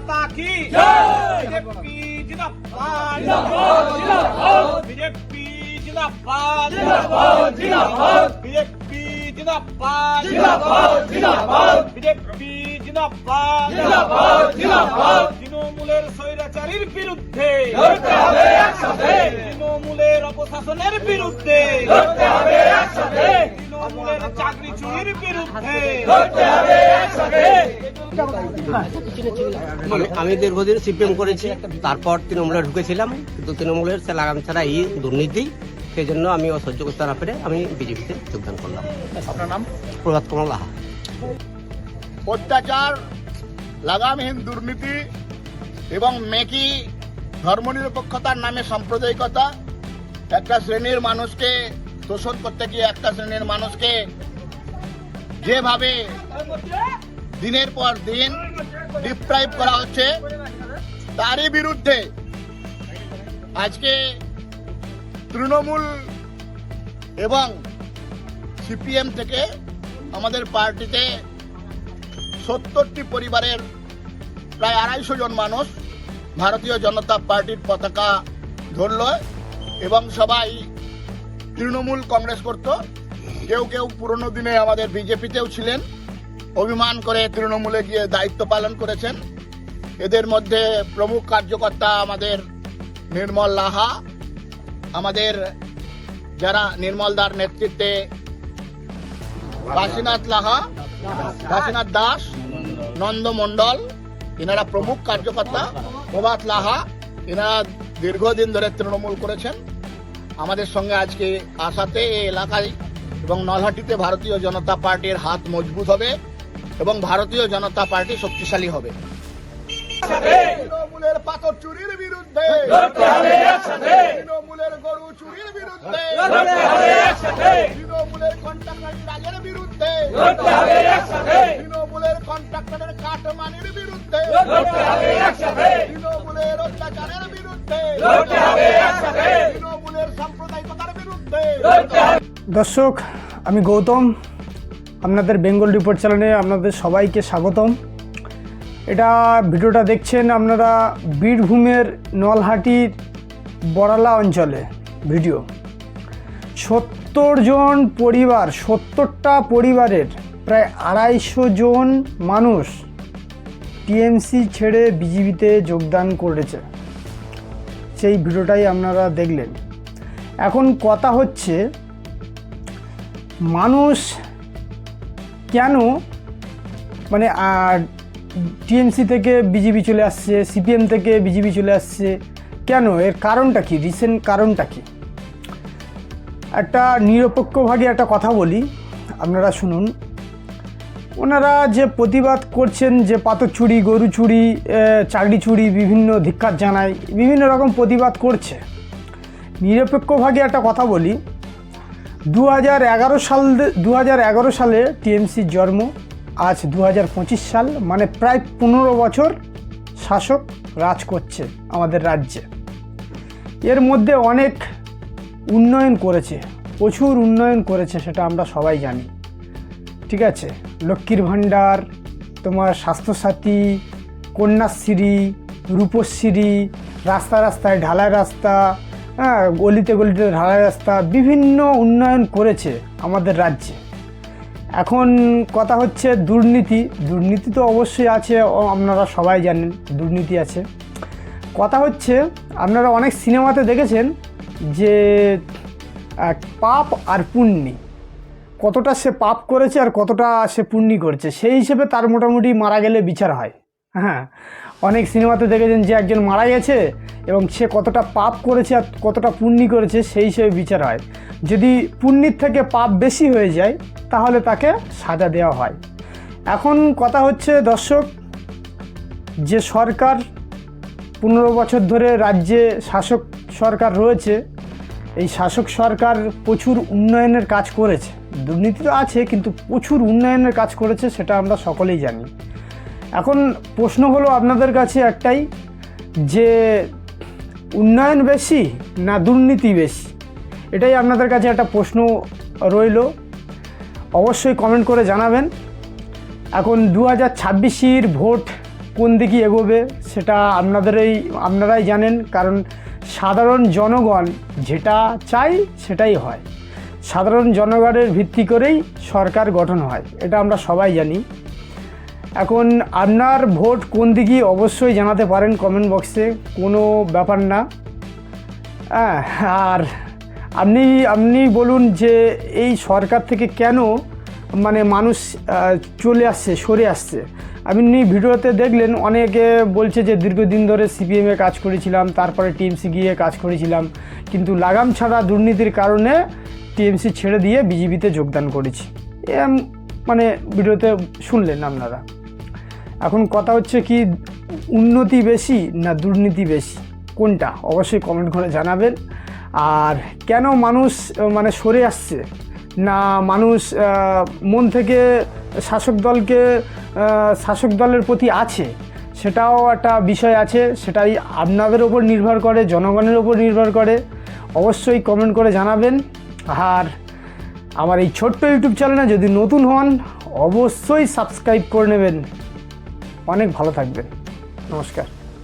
মাতা কি বিজেপি জিন্দাবাদ বিজেপি জিন্দাবাদ বিজেপি জিন্দাবাদ বিজেপি জিন্দাবাদ তৃণমূলের স্বৈরাচারীর বিরুদ্ধে তৃণমূলের অপশাসনের বিরুদ্ধে আমি আমি দীর্ঘদিন সিপিএম করেছি তারপর তৃণমূলে ঢুকেছিলাম কিন্তু তৃণমূলের সে লাগাম ছাড়া এই দুর্নীতি সেই জন্য আমি অসহ্য করতে না পেরে আমি বিজেপিতে যোগদান করলাম। আপনার নাম? প্রভাত কুমার লাহা। অত্যাচার লাগামহীন দুর্নীতি এবং মেকি ধর্মনিরপেক্ষতার নামে সাম্প্রদায়িকতা একটা শ্রেণির মানুষকে শোষণ করতে গিয়ে একটা শ্রেণির মানুষকে যেভাবে দিনের পর দিন ডিপ্রাইভ করা হচ্ছে তারই বিরুদ্ধে। আজকে তৃণমূল এবং সিপিএম থেকে আমাদের পার্টিতে সত্তরটি পরিবারের প্রায় আড়াইশো জন মানুষ ভারতীয় জনতা পার্টির পতাকা ধরল এবং সবাই তৃণমূল কংগ্রেস করত। কেউ কেউ পুরনো দিনে আমাদের বিজেপিতেও ছিলেন। অভিমান করে তৃণমূলে গিয়ে দায়িত্ব পালন করেছেন। এদের মধ্যে প্রমুখ কার্যকর্তা আমাদের নির্মল লাহা, আমাদের যারা নির্মলদার নেতৃত্বে কাশীনাথ লাহা কাশীনাথ দাস, নন্দ মণ্ডল এনারা প্রমুখ কার্যকর্তা, প্রভাত লাহা এনারা দীর্ঘদিন ধরে তৃণমূল করেছেন। আমাদের সঙ্গে আজকে আসাতে এলাকায় এবং নলহাটিতে ভারতীয় জনতা পার্টির হাত মজবুত হবে। এবং ভারতীয় জনতা পার্টি শক্তিশালী হবে। তৃণমূলের পাথর চুরির বিরুদ্ধে। তৃণমূলের গরু চুরির বিরুদ্ধে। তৃণমূলের কন্ট্রাক্টরের রাজের বিরুদ্ধে। তৃণমূলের কন্ট্রাক্টরের কাটমানির বিরুদ্ধে। তৃণমূলের অত্যাচারের বিরুদ্ধে। তৃণমূলের সাম্প্রদায়িকতার বিরুদ্ধে। দর্শক আমি গৌতম। আপনাদের বেঙ্গল রিপোর্ট চ্যানেলে আপনাদের সবাইকে স্বাগতম। এটা ভিডিওটা দেখছেন আপনারা বীরভূমের নলহাটির বড়ালা অঞ্চলে, ভিডিও। সত্তর জন পরিবার, সত্তরটা পরিবারের প্রায় আড়াইশো জন মানুষ টিএমসি ছেড়ে বিজেপিতে যোগদান করেছে। সেই ভিডিওটাই আপনারা দেখলেন। এখন কথা হচ্ছে, মানুষ কেন? মানে টিএমসি থেকে বিজেপি চলে আসছে, সিপিএম থেকে বিজেপি চলে আসছে, কেন? এর কারণটা কি? রিসেন্ট কারণটা কি? একটা নিরপেক্ষভাবে একটা কথা বলি, আপনারা শুনুন। ওনারা যে প্রতিবাদ করছেন, যে পাথর চুরি গরু চুরি চাকরি চুরি বিভিন্ন ধিক্কার জানায়, বিভিন্ন রকম প্রতিবাদ করছে। নিরপেক্ষভাবে একটা কথা বলি দু হাজার এগারো সাল দু হাজার এগারো সালে টিএমসির জন্ম, আজ দু হাজার পঁচিশ সাল মানে প্রায় পনেরো বছর শাসক রাজ করছে আমাদের রাজ্যে। এর মধ্যে অনেক উন্নয়ন করেছে, প্রচুর উন্নয়ন করেছে সেটা আমরা সবাই জানি। ঠিক আছে? লক্ষ্মীর ভাণ্ডার, তোমার স্বাস্থ্যসাথী, কন্যাশ্রী, রূপশ্রী, রাস্তা রাস্তায়, ঢালাই রাস্তা হ্যাঁ গলিতে গলিতে ঢালাই রাস্তা বিভিন্ন উন্নয়ন করেছে আমাদের রাজ্যে। এখন কথা হচ্ছে দুর্নীতি। দুর্নীতি তো অবশ্যই আছে আপনারা সবাই জানেন দুর্নীতি আছে। কথা হচ্ছে, আপনারা অনেক সিনেমাতে দেখেছেন যে পাপ আর পুণ্যি, কতটা সে পাপ করেছে আর কতটা সে পুণ্যি করেছে, সেই হিসেবে তার মোটামুটি মারা গেলে বিচার হয়। হ্যাঁ অনেক সিনেমাতে দেখেছেন যে একজন মারা গেছে এবং সে কতটা পাপ করেছে আর কতটা পুণ্যি করেছে, সেই হিসেবে বিচার হয়। যদি পুণ্যির থেকে পাপ বেশি হয়ে যায়, তাহলে তাকে সাজা দেওয়া হয়। এখন কথা হচ্ছে, দর্শক, যে সরকার পনেরো বছর ধরে রাজ্যে শাসক সরকার রয়েছে, এই শাসক সরকার প্রচুর উন্নয়নের কাজ করেছে। দুর্নীতি তো আছে, কিন্তু প্রচুর উন্নয়নের কাজ করেছে, সেটা আমরা সকলেই জানি। এখন প্রশ্ন হলো আপনাদের কাছে একটাই, যে উন্নয়ন বেশি না দুর্নীতি বেশি? এটাই আপনাদের কাছে একটা প্রশ্ন রইল। অবশ্যই কমেন্ট করে জানাবেন। এখন দু হাজার ছাব্বিশের ভোট কোন দিকে এগোবে সেটা আপনাদেরই, আপনারাই জানেন, কারণ সাধারণ জনগণ যেটা চাই সেটাই হয়। সাধারণ জনগণের ভিত্তি করেই সরকার গঠন হয়, এটা আমরা সবাই জানি। এখন আপনার ভোট কোন দিকে অবশ্যই জানাতে পারেন কমেন্ট বক্সে কোনো ব্যাপার না। হ্যাঁ আর আপনি আপনি বলুন যে এই সরকার থেকে কেন মানে মানুষ চলে আসছে, সরে আসছে? আপনি ভিডিওতে দেখলেন, অনেকে বলছে যে দীর্ঘদিন ধরে সিপিএমে কাজ করেছিলাম, তারপরে টিএমসি গিয়ে কাজ করেছিলাম, কিন্তু লাগাম ছাড়া দুর্নীতির কারণে টিএমসি ছেড়ে দিয়ে বিজেপিতে যোগদান করেছি। এম মানে ভিডিওতে শুনলেন আপনারা। এখন কথা হচ্ছে কি, উন্নতি বেশি না দুর্নীতি বেশি? কোনটা? অবশ্যই কমেন্ট করে জানাবেন। আর কেন মানুষ মানে সরে আসছে? না মানুষ মন থেকে শাসক দলকে শাসক দলের প্রতি আছে? সেটাও একটা বিষয় আছে, সেটাই আপনাদের ওপর নির্ভর করে, জনগণের ওপর নির্ভর করে। অবশ্যই কমেন্ট করে জানাবেন। আর আমার এই ছোট্ট ইউটিউব চ্যানেলে যদি নতুন হন, অবশ্যই সাবস্ক্রাইব করে নেবেন। অনেক ভালো থাকবেন। নমস্কার।